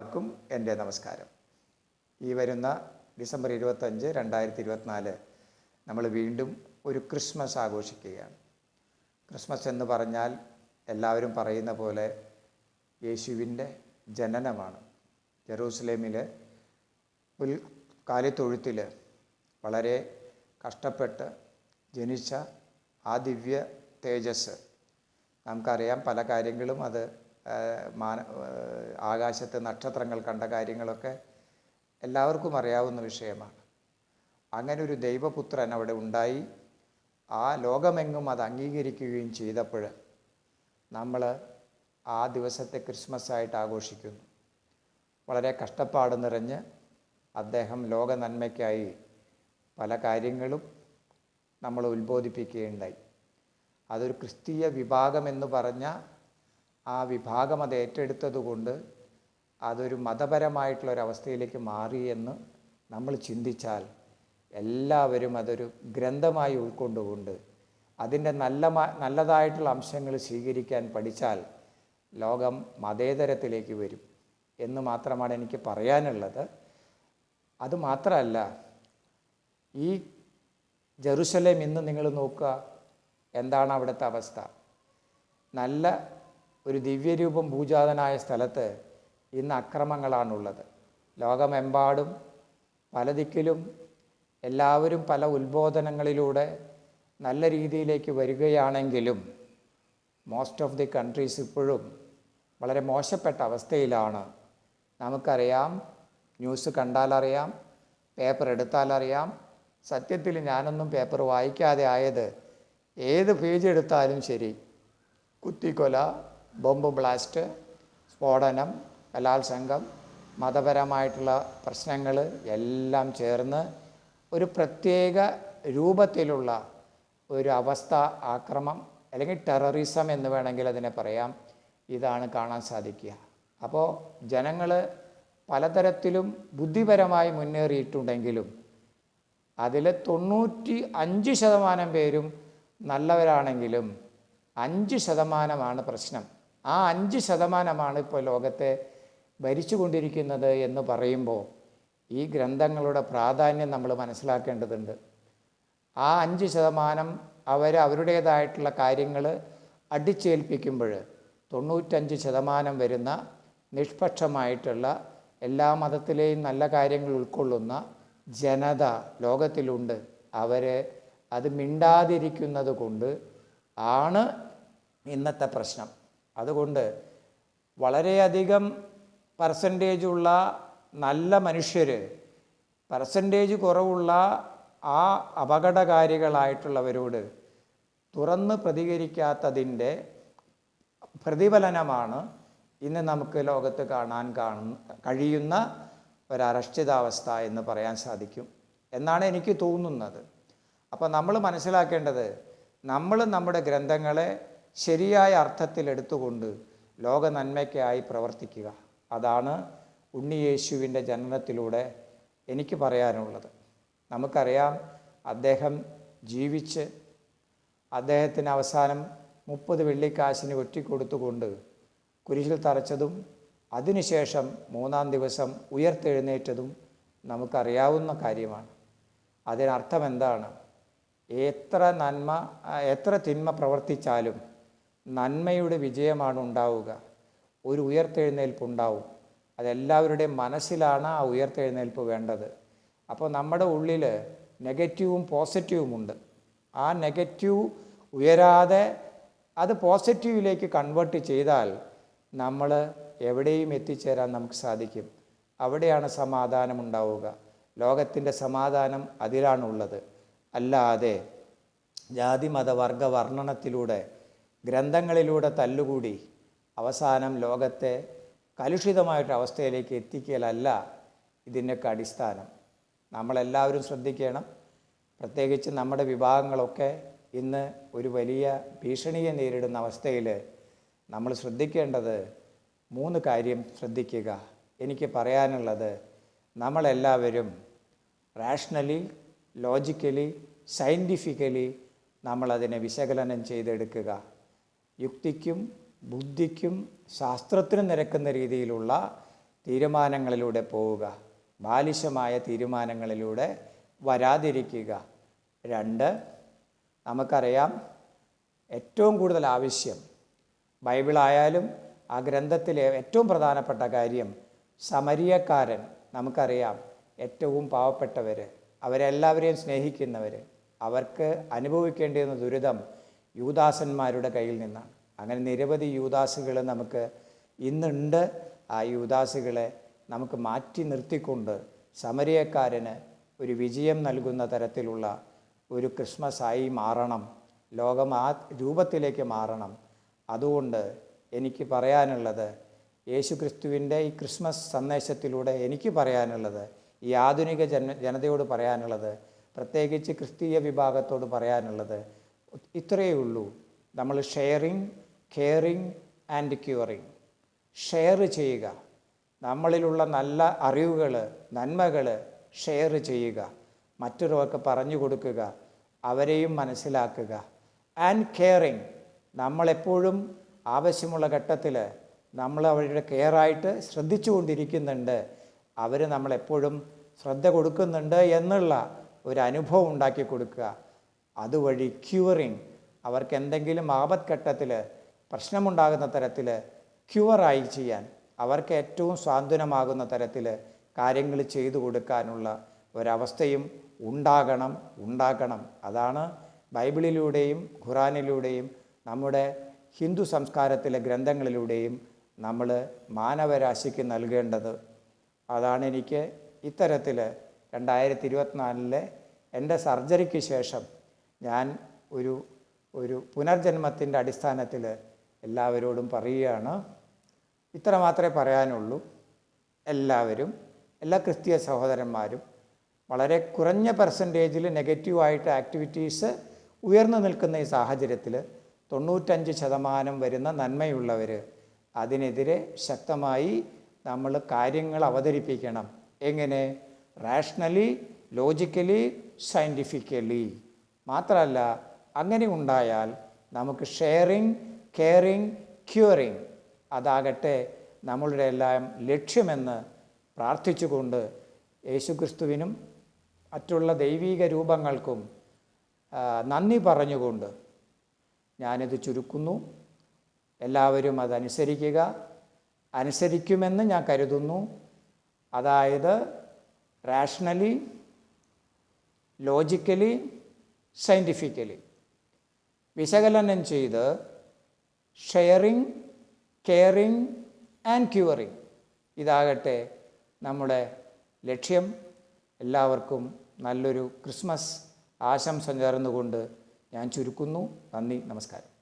എല്ലാവർക്കും എന്റെ നമസ്കാരം. ഈ വരുന്ന ഡിസംബർ ഇരുപത്തഞ്ച് രണ്ടായിരത്തി ഇരുപത്തിനാല് നമ്മൾ വീണ്ടും ഒരു ക്രിസ്മസ് ആഘോഷിക്കുകയാണ്. ക്രിസ്മസ് എന്ന് പറഞ്ഞാൽ എല്ലാവരും പറയുന്ന പോലെ യേശുവിന്റെ ജനനമാണ്. ജെറൂസലേമിൽ പുൽ കാലിത്തൊഴുത്തിൽ വളരെ കഷ്ടപ്പെട്ട് ജനിച്ച ആ ദിവ്യ തേജസ് നമുക്കറിയാം പല കാര്യങ്ങളും അത് മാന ആകാശത്തെ നക്ഷത്രങ്ങൾ കണ്ട കാര്യങ്ങളൊക്കെ എല്ലാവർക്കും അറിയാവുന്ന വിഷയമാണ്. അങ്ങനെ ഒരു ദൈവപുത്രൻ അവിടെ ഉണ്ടായി. ആ ലോകമെങ്ങും അത് അംഗീകരിക്കുകയും ചെയ്തപ്പോൾ നമ്മൾ ആ ദിവസത്തെ ക്രിസ്മസ് ആയിട്ട് ആഘോഷിക്കുന്നു. വളരെ കഷ്ടപ്പാട് നിറഞ്ഞ് അദ്ദേഹം ലോക നന്മയ്ക്കായി പല കാര്യങ്ങളും നമ്മൾ ഉത്ബോധിപ്പിക്കുകയുണ്ടായി. അതൊരു ക്രിസ്തീയ വിഭാഗം എന്ന് പറഞ്ഞ ആ വിഭാഗം അത് ഏറ്റെടുത്തതുകൊണ്ട് അതൊരു മതപരമായിട്ടുള്ളൊരവസ്ഥയിലേക്ക് ഒരു അവസ്ഥയിലേക്ക് മാറി എന്ന് നമ്മൾ ചിന്തിച്ചാൽ എല്ലാവരും അതൊരു ഗ്രന്ഥമായി ഉൾക്കൊണ്ടുകൊണ്ട് അതിന്റെ നല്ല നല്ലതായിട്ടുള്ള അംശങ്ങൾ സ്വീകരിക്കാൻ പഠിച്ചാൽ ലോകം മതേതരത്തിലേക്ക് വരും എന്ന് മാത്രമാണ് എനിക്ക് പറയാനുള്ളത്. അത് മാത്രമല്ല ഈ ജെറുസലേം ഇന്ന് നിങ്ങൾ നോക്കുക എന്താണ് അവിടുത്തെ അവസ്ഥ? നല്ല ഒരു ദിവ്യരൂപം പൂജാതനായ സ്ഥലത്ത് ഇന്ന് അക്രമങ്ങളാണുള്ളത്. ലോകമെമ്പാടും പല ദിക്കിലും എല്ലാവരും പല ഉത്ബോധനങ്ങളിലൂടെ നല്ല രീതിയിലേക്ക് വരികയാണെങ്കിലും മോസ്റ്റ് ഓഫ് ദി കൺട്രീസ് ഇപ്പോഴും വളരെ മോശപ്പെട്ട അവസ്ഥയിലാണ്. നമുക്കറിയാം ന്യൂസ് കണ്ടാലറിയാം പേപ്പർ എടുത്താലറിയാം. സത്യത്തിൽ ഞാനൊന്നും പേപ്പർ വായിക്കാതെ ആയത് ഏത് പേജ് എടുത്താലും ശരി. കുത്തിക്കൊല ബോംബ് ബ്ലാസ്റ്റ് സ്ഫോടനം ബലാത്സംഗം മതപരമായിട്ടുള്ള പ്രശ്നങ്ങൾ എല്ലാം ചേർന്ന് ഒരു പ്രത്യേക രൂപത്തിലുള്ള ഒരു അവസ്ഥ ആക്രമം അല്ലെങ്കിൽ ടെററിസം എന്ന് വേണമെങ്കിൽ അതിനെ പറയാം. ഇതാണ് കാണാൻ സാധിക്കുക. അപ്പോൾ ജനങ്ങൾ പലതരത്തിലും ബുദ്ധിപരമായി മുന്നേറിയിട്ടുണ്ടെങ്കിലും അതിൽ തൊണ്ണൂറ്റി അഞ്ച് ശതമാനം പേരും നല്ലവരാണെങ്കിലും അഞ്ച് ശതമാനമാണ് പ്രശ്നം. ആ അഞ്ച് ശതമാനമാണ് ഇപ്പോൾ ലോകത്തെ ഭരിച്ചുകൊണ്ടിരിക്കുന്നത് എന്ന് പറയുമ്പോൾ ഈ ഗ്രന്ഥങ്ങളുടെ പ്രാധാന്യം നമ്മൾ മനസ്സിലാക്കേണ്ടതുണ്ട്. ആ അഞ്ച് ശതമാനം അവർ അവരുടേതായിട്ടുള്ള കാര്യങ്ങൾ അടിച്ചേൽപ്പിക്കുമ്പോൾ തൊണ്ണൂറ്റഞ്ച് ശതമാനം വരുന്ന നിഷ്പക്ഷമായിട്ടുള്ള എല്ലാ മതത്തിലെയും നല്ല കാര്യങ്ങൾ ഉൾക്കൊള്ളുന്ന ജനത ലോകത്തിലുണ്ട്. അവരെ അത് മിണ്ടാതിരിക്കുന്നത് കൊണ്ട് ആണ് ഇന്നത്തെ പ്രശ്നം. അതുകൊണ്ട് വളരെയധികം പെർസെന്റേജ് ഉള്ള നല്ല മനുഷ്യർ പെർസെന്റേജ് കുറവുള്ള ആ അപകടകാരികളായിട്ടുള്ളവരോട് തുറന്ന് പ്രതികരിക്കാത്തതിന്റെ പ്രതിഫലനമാണ് ഇന്ന് നമുക്ക് ലോകത്ത് കാണാൻ കാണുന്ന കഴിയുന്ന ഒരരക്ഷിതാവസ്ഥ എന്ന് പറയാൻ സാധിക്കും എന്നാണ് എനിക്ക് തോന്നുന്നത്. അപ്പോൾ നമ്മൾ മനസ്സിലാക്കേണ്ടത് നമ്മൾ നമ്മുടെ ഗ്രന്ഥങ്ങളെ ശരിയായ അർത്ഥത്തിൽ എടുത്തുകൊണ്ട് ലോക നന്മയ്ക്കായി പ്രവർത്തിക്കുക. അതാണ് ഉണ്ണിയേശുവിന്റെ ജനനത്തിലൂടെ എനിക്ക് പറയാനുള്ളത്. നമുക്കറിയാം അദ്ദേഹം ജീവിച്ച് അദ്ദേഹത്തിന് അവസാനം മുപ്പത് വെള്ളിക്കാശിന് ഒറ്റിക്കൊടുത്തുകൊണ്ട് കുരിശിൽ തറച്ചതും അതിനുശേഷം മൂന്നാം ദിവസം ഉയർത്തെഴുന്നേറ്റതും നമുക്കറിയാവുന്ന കാര്യമാണ്. അതിനർത്ഥം എന്താണ് എത്ര നന്മ എത്ര തിന്മ പ്രവർത്തിച്ചാലും നന്മയുടെ വിജയമാണ് ഉണ്ടാവുക. ഒരു ഉയർത്തെഴുന്നേൽപ്പ് ഉണ്ടാവും. അതെല്ലാവരുടെയും മനസ്സിലാണ് ആ ഉയർത്തെഴുന്നേൽപ്പ് വേണ്ടത്. അപ്പോൾ നമ്മുടെ ഉള്ളിൽ നെഗറ്റീവും പോസിറ്റീവും ഉണ്ട്. ആ നെഗറ്റീവ് ഉയരാതെ അത് പോസിറ്റീവിലേക്ക് കൺവേർട്ട് ചെയ്താൽ നമ്മൾ എവിടെയും എത്തിച്ചേരാൻ നമുക്ക് സാധിക്കും. അവിടെയാണ് സമാധാനം ഉണ്ടാവുക. ലോകത്തിന്റെ സമാധാനം അതിലാണുള്ളത്. അല്ലാതെ ജാതി മത വർഗ വർണനത്തിലൂടെ ഗ്രന്ഥങ്ങളിലൂടെ തല്ലുകൂടി അവസാനം ലോകത്തെ കലുഷിതമായിട്ട് അവസ്ഥയിലേക്ക് എത്തിക്കലല്ല ഇതിന്റെയൊക്കെ അടിസ്ഥാനം. നമ്മളെല്ലാവരും ശ്രദ്ധിക്കണം. പ്രത്യേകിച്ച് നമ്മുടെ വിഭാഗങ്ങളൊക്കെ ഇന്ന് ഒരു വലിയ ഭീഷണിയെ നേരിടുന്ന അവസ്ഥയിൽ നമ്മൾ ശ്രദ്ധിക്കേണ്ടത് മൂന്ന് കാര്യം ശ്രദ്ധിക്കുക. എനിക്ക് പറയാനുള്ളത് നമ്മളെല്ലാവരും റാഷണലി ലോജിക്കലി സയന്റിഫിക്കലി നമ്മളതിനെ വിശകലനം ചെയ്തെടുക്കുക. യുക്തിക്കും ബുദ്ധിക്കും ശാസ്ത്രത്തിനും നിരക്കുന്ന രീതിയിലുള്ള തീരുമാനങ്ങളിലൂടെ പോവുക. ബാലിശമായ തീരുമാനങ്ങളിലൂടെ വരാതിരിക്കുക. രണ്ട് നമുക്കറിയാം ഏറ്റവും കൂടുതൽ ആവശ്യം ബൈബിളായാലും ആ ഗ്രന്ഥത്തിലെ ഏറ്റവും പ്രധാനപ്പെട്ട കാര്യം സമരിയക്കാരൻ നമുക്കറിയാം ഏറ്റവും പാവപ്പെട്ടവർ അവരെല്ലാവരെയും സ്നേഹിക്കുന്നവർ അവർക്ക് അനുഭവിക്കേണ്ടിയിരുന്ന ദുരിതം യൂദാസന്മാരുടെ കയ്യിൽ നിന്നാണ്. അങ്ങനെ നിരവധി യൂദാസുകൾ നമുക്ക് ഇന്നുണ്ട്. ആ യൂദാസുകളെ നമുക്ക് മാറ്റി നിർത്തിക്കൊണ്ട് സമരിയക്കാരന് ഒരു വിജയം നൽകുന്ന തരത്തിലുള്ള ഒരു ക്രിസ്മസായി മാറണം. ലോകം ആ രൂപത്തിലേക്ക് മാറണം. അതുകൊണ്ട് എനിക്ക് പറയാനുള്ളത് യേശു ക്രിസ്തുവിന്റെ ഈ ക്രിസ്മസ് സന്ദേശത്തിലൂടെ എനിക്ക് പറയാനുള്ളത് ഈ ആധുനിക ജന ജനതയോട് പറയാനുള്ളത് പ്രത്യേകിച്ച് ക്രിസ്തീയ വിഭാഗത്തോട് പറയാനുള്ളത് ഇത്രയേ ഉള്ളൂ. നമ്മൾ sharing caring and curing share ചെയ്യുക. നമ്മളിലുള്ള നല്ല അറിവുകൾ നന്മകൾ ഷെയർ ചെയ്യുക. മറ്റൊരാൾക്ക് പറഞ്ഞു കൊടുക്കുക. അവരെയും മനസ്സിലാക്കുക. ആൻഡ് കെയറിങ് നമ്മളെപ്പോഴും ആവശ്യമുള്ള ഘട്ടത്തിൽ നമ്മൾ അവരുടെ കെയറായിട്ട് ശ്രദ്ധിച്ചു കൊണ്ടിരിക്കുന്നുണ്ട്. അവർ നമ്മളെപ്പോഴും ശ്രദ്ധ കൊടുക്കുന്നുണ്ട് എന്നുള്ള ഒരു അനുഭവം ഉണ്ടാക്കി കൊടുക്കുക. അതുവഴി ക്യൂറിങ് അവർക്ക് എന്തെങ്കിലും ആപത്ഘട്ടത്തിൽ പ്രശ്നമുണ്ടാകുന്ന തരത്തിൽ ക്യൂറായി ചെയ്യാൻ അവർക്ക് ഏറ്റവും സ്വാന്തനമാകുന്ന തരത്തിൽ കാര്യങ്ങൾ ചെയ്തു കൊടുക്കാനുള്ള ഒരവസ്ഥയും ഉണ്ടാകണം ഉണ്ടാക്കണം അതാണ് ബൈബിളിലൂടെയും ഖുറാനിലൂടെയും നമ്മുടെ ഹിന്ദു സംസ്കാരത്തിലെ ഗ്രന്ഥങ്ങളിലൂടെയും നമ്മൾ മാനവരാശിക്ക് നൽകേണ്ടത്. അതാണ് എനിക്ക് ഇത്തരത്തിൽ രണ്ടായിരത്തി ഇരുപത്തിനാലിലെ എന്റെ സർജറിക്ക് ശേഷം ഞാൻ ഒരു ഒരു പുനർജന്മത്തിന്റെ അടിസ്ഥാനത്തിൽ എല്ലാവരോടും പറയുകയാണ്. ഇത്ര മാത്രമേ പറയാനുള്ളൂ. എല്ലാവരും എല്ലാ ക്രിസ്തീയ സഹോദരന്മാരും വളരെ കുറഞ്ഞ പെർസെന്റേജിൽ നെഗറ്റീവായിട്ട് ആക്ടിവിറ്റീസ് ഉയർന്നു നിൽക്കുന്ന ഈ സാഹചര്യത്തിൽ തൊണ്ണൂറ്റഞ്ച് ശതമാനം വരുന്ന നന്മയുള്ളവർ അതിനെതിരെ ശക്തമായി നമ്മൾ കാര്യങ്ങൾ അവതരിപ്പിക്കണം. എങ്ങനെ? റാഷണലി ലോജിക്കലി സയന്റിഫിക്കലി മാത്രമല്ല അങ്ങനെ ഉണ്ടായാൽ നമുക്ക് ഷെയറിങ് കെയറിങ് ക്യൂറിങ് അതാകട്ടെ നമ്മളുടെ എല്ലാം ലക്ഷ്യമെന്ന് പ്രാർത്ഥിച്ചുകൊണ്ട് യേശുക്രിസ്തുവിനും മറ്റുള്ള ദൈവീക രൂപങ്ങൾക്കും നന്ദി പറഞ്ഞുകൊണ്ട് ഞാനിത് ചുരുക്കുന്നു. എല്ലാവരും അതനുസരിക്കുക. അനുസരിക്കുമെന്ന് ഞാൻ കരുതുന്നു. അതായത് റാഷണലി ലോജിക്കലി സയന്റിഫിക്കലി വിശകലനം ചെയ്ത് ഷെയറിങ് കെയറിങ് ആൻഡ് ക്യൂറിങ് ഇതാകട്ടെ നമ്മുടെ ലക്ഷ്യം. എല്ലാവർക്കും നല്ലൊരു ക്രിസ്മസ് ആശംസ നേർന്നുകൊണ്ട് ഞാൻ ചുരുക്കുന്നു. നന്ദി നമസ്കാരം.